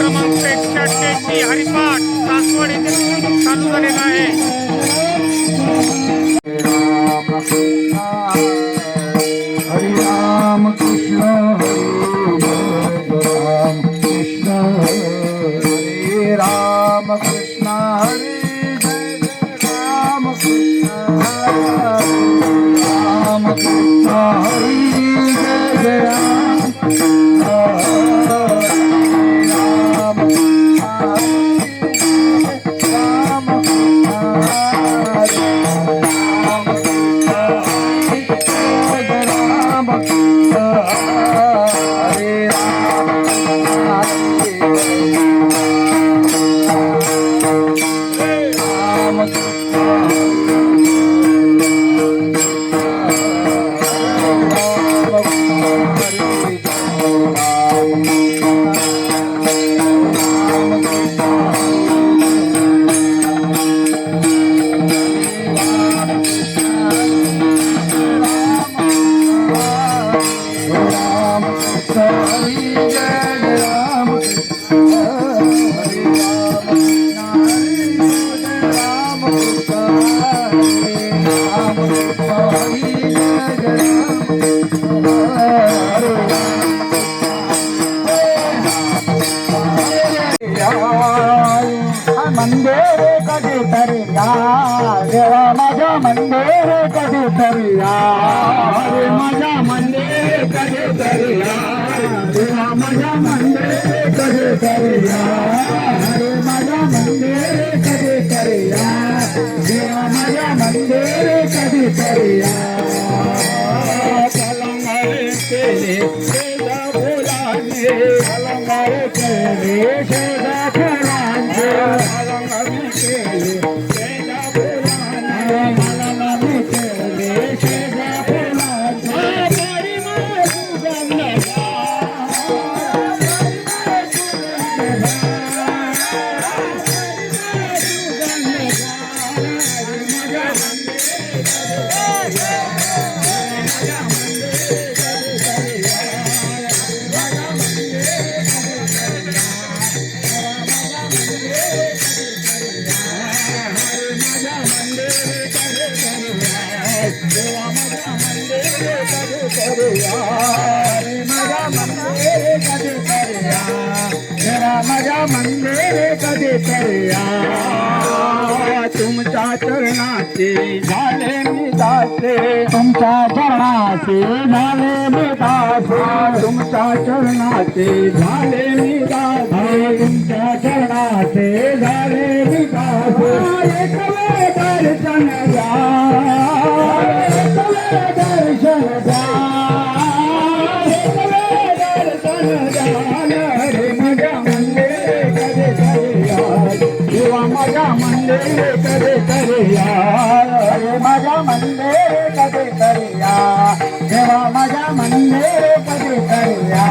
क्रमांक एकशे अठ्ठ्याऐंशी हरिपाठ सासवड येथे चालू झालेला आहे हरे राम कृष्ण हरे राम कृष्ण हरे राम कृष्ण हरे जय जय राम कृष्ण हरे राम कृष्ण हरे मंदिर कधी तरी या देवा माझ्या मंदिर कधी तरी या माझ्या मंदिर कधी तरी या कधी तरी या रे माझ्या मंदिर कधी तरी या देवा माझ्या मंदिर कधी तरी या पलंगारे केले शेजा फुलांचे पलंगारे केले शेजा जरा माझ्या मंदिरे कधी करूया. तुमच्या चरणाचे झाले मी दासे. तुमच्या चरणाचे झाले मी दासे. तुमच्या चरणाचे झाले मी दासे. तुमच्या चरणाचे झाले मी दासे. एक दर्शन या मंदिरे करे करिया माझ्या मंदिरे करे करिया देवा माझ्या मंदिरे करे करिया